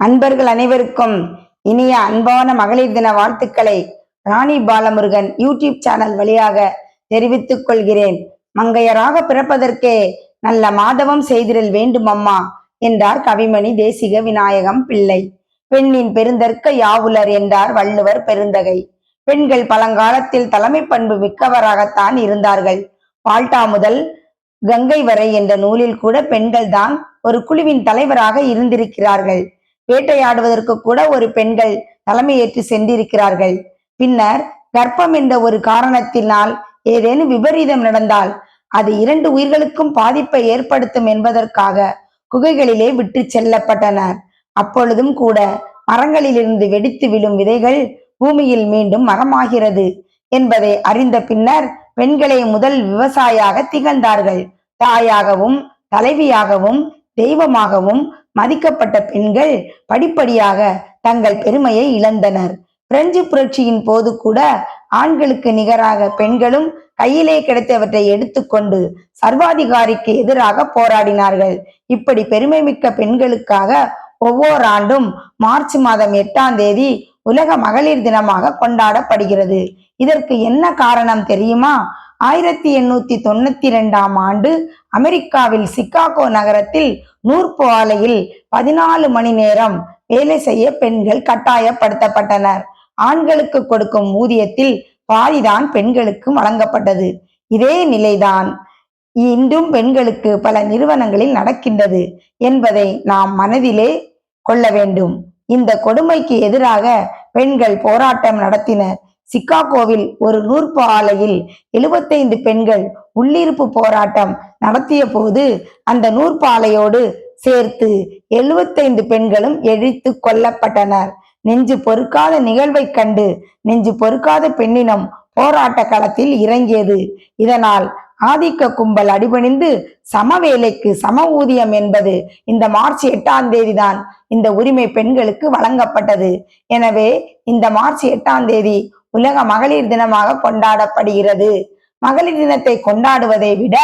அன்பர்கள் அனைவருக்கும் இனிய அன்பான மகளிர் தின வாழ்த்துக்களை ராணி பாலமுருகன் யூடியூப் சேனல் வழியாக தெரிவித்துக் கொள்கிறேன். மங்கையராக பிறப்பதற்கே நல்ல மாதவம் செய்திடல் வேண்டும் அம்மா என்றார் கவிமணி தேசிக விநாயகம் பிள்ளை. பெண்ணின் பெருந்தற்க யாவுலர் என்றார் வள்ளுவர் பெருந்தகை. பெண்கள் பழங்காலத்தில் தலைமை பண்பு மிக்கவராகத்தான் இருந்தார்கள். பால்டா முதல் கங்கை வரை என்ற நூலில் கூட பெண்கள் தான் ஒரு குழுவின் தலைவராக இருந்திருக்கிறார்கள். வேட்டையாடுவதற்கு கூட ஒரு பெண்கள் தலைமையேற்று சென்றிருக்கிறார்கள். பின்னர் கர்ப்பம் என்ற ஒரு காரணத்தினால் ஏதேனும் விபரீதம் நடந்தால் அது இரண்டு உயிர்களுக்கும் பாதிப்பை ஏற்படுத்தும் என்பதற்காக குகைகளிலே விட்டு செல்லப்பட்டனர். அப்பொழுதும் கூட மரங்களிலிருந்து வெடித்து விழும் விதைகள் பூமியில் மீண்டும் மரமாகிறது என்பதை அறிந்த பின்னர் பெண்களை முதல் விவசாயாக திகழ்ந்தார்கள். தாயாகவும் தலைவியாகவும் தெய்வமாகவும் மதிக்கப்பட்ட பெண்கள் படிப்படியாக தங்கள் பெருமையை இழந்தனர். பிரெஞ்சு புரட்சியின் போது கூட ஆண்களுக்கு நிகராக பெண்களும் கையிலே கிடைத்தவற்றை எடுத்துக்கொண்டு சர்வாதிகாரிக்கு எதிராக போராடினார்கள். இப்படி பெருமை மிக்க பெண்களுக்காக ஒவ்வொரு ஆண்டும் மார்ச் மாதம் எட்டாம் தேதி உலக மகளிர் தினமாக கொண்டாடப்படுகிறது. இதற்கு என்ன காரணம் தெரியுமா? ஆயிரத்தி எண்ணூத்தி தொண்ணூத்தி ரெண்டாம் ஆண்டு அமெரிக்காவில் சிக்காகோ நகரத்தில் நூற்பு ஆலையில் பதினாலு மணி நேரம் வேலை செய்ய பெண்கள் கட்டாயப்படுத்தப்பட்டனர். ஆண்களுக்கு கொடுக்கும் ஊதியத்தில் பாதிதான் பெண்களுக்கு வழங்கப்பட்டது. இதே நிலைதான் இன்றும் பெண்களுக்கு பல நிறுவனங்களில் நடக்கின்றது என்பதை நாம் மனதிலே கொள்ள வேண்டும். இந்த கொடுமைக்கு எதிராக பெண்கள் போராட்டம் நடத்தினர். சிக்காகோவில் ஒரு நூற்பு ஆலையில் எழுபத்தைந்து பெண்கள் உள்ளிருப்பு போராட்டம் நடத்திய போது அந்த நூற்பாலையோடு சேர்த்து எழுபத்தைந்து பெண்களும் எழித்து கொல்லப்பட்டனர். நெஞ்சு பொறுக்காத நிகழ்வை கண்டு நெஞ்சு பொறுக்காத பெண்ணினம் போராட்ட களத்தில் இறங்கியது. இதனால் ஆதிக்க கும்பல் அடிபணிந்து சமவேலைக்கு சம ஊதியம் என்பது இந்த மார்ச் எட்டாம் தேதி தான் இந்த உரிமை பெண்களுக்கு வழங்கப்பட்டது. எனவே இந்த மார்ச் எட்டாம் தேதி உலக மகளிர் தினமாக கொண்டாடப்படுகிறது. மகளிர் தினத்தை கொண்டாடுவதை விட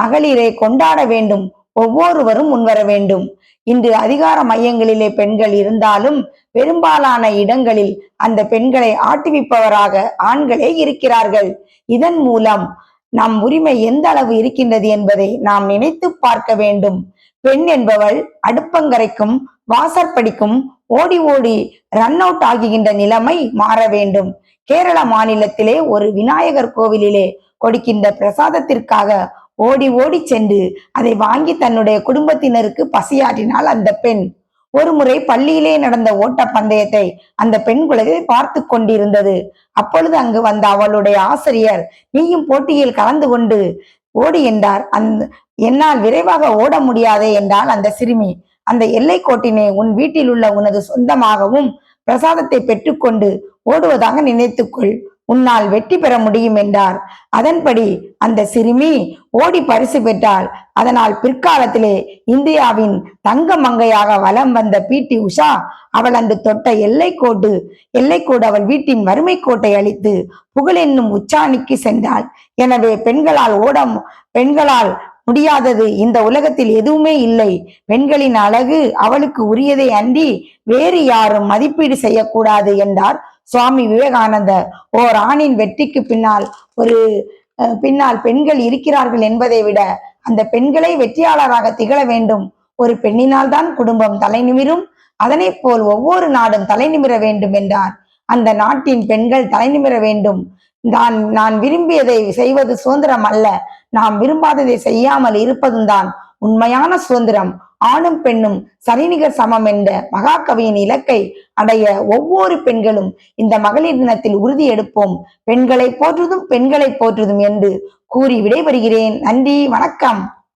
மகளிரை கொண்டாட வேண்டும். ஒவ்வொருவரும் முன்வர வேண்டும். இன்று அதிகார மையங்களிலே பெண்கள் இருந்தாலும் பெரும்பாலான இடங்களில் அந்த பெண்களை ஆட்டுவிப்பவராக ஆண்களே இருக்கிறார்கள். இதன் மூலம் நம் உரிமை எந்த அளவு இருக்கின்றது என்பதை நாம் நினைத்து பார்க்க வேண்டும். பெண் என்பவள் அடுப்பங்கரைக்கும் வாசற்படிக்கும் ஓடி ஓடி ரன் அவுட் ஆகுகின்ற நிலைமை மாற வேண்டும். கேரள மாநிலத்திலே ஒரு விநாயகர் கோவிலிலே கொடுக்கின்ற பிரசாதத்திற்காக ஓடி ஓடி சென்று அதை வாங்கி தன்னுடைய குடும்பத்தினருக்கு பசியாற்றினாள் அந்த பெண். ஒரு முறை பள்ளியிலே நடந்த ஓட்ட பந்தயத்தை அந்த பெண் குழந்தை பார்த்து கொண்டிருந்தது. அப்பொழுது அங்கு வந்த அவளுடைய ஆசிரியர் நீயும் போட்டியில் கலந்து கொண்டு ஓடி என்றார். அந்த என்னால் விரைவாக ஓட முடியாதே என்றால் அந்த சிறுமி. அந்த எல்லை கோட்டினை உன் வீட்டில் உள்ள உனது சொந்தமாகவும் பிரசாதத்தை பெற்றுக்கொண்டு ஓடுவதாக நினைத்துக்கொள். உன்னால் வெற்றி பெற முடியும் என்றார். அதன்படி அந்த சிறுமி ஓடி பரிசு பெற்றாள். அதனால் பிற்காலத்திலே இந்தியாவின் தங்க மங்கையாக வலம் வந்த பி டி உஷா அவள் அந்த தொட்ட எல்லை கோடு எல்லைக்கோடு அவள் வீட்டின் வறுமை கோட்டை அழித்து புகழ் என்னும் உச்சாணிக்கு சென்றாள். எனவே பெண்களால் ஓட பெண்களால் முடியாதது இந்த உலகத்தில் எதுவுமே இல்லை. பெண்களின் அழகு அவளுக்கு உரியதை அன்றி வேறு யாரும் மதிப்பீடு செய்யக்கூடாது என்றார் சுவாமி விவேகானந்தர் ஓர் ஆணின் வெற்றிக்கு பின்னால் ஒரு பின்னால் பெண்கள் இருக்கிறார்கள் என்பதை விட அந்த பெண்களை வெற்றியாளராக திகழ வேண்டும். ஒரு பெண்ணினால் தான் குடும்பம் தலை நிமிரும் அதனை போல் ஒவ்வொரு நாடும் தலை நிமிர வேண்டும் என்றார். அந்த நாட்டின் பெண்கள் தலை நிமிர வேண்டும். நான் நான் விரும்பியதை செய்வது சுதந்திரம் அல்ல. நாம் விரும்பாததை செய்யாமல் இருப்பதும் தான் உண்மையான சுதந்திரம். ஆணும் பெண்ணும் சரிநிகர் சமம் என்ற மகாகவியின் இலக்கை அடைய ஒவ்வொரு பெண்களும் இந்த மகளிர் தினத்தில் உறுதி எடுப்போம். பெண்களை போற்றுதும் பெண்களை போற்றுதும் என்று கூறி விடைபெறுகிறேன். நன்றி வணக்கம்.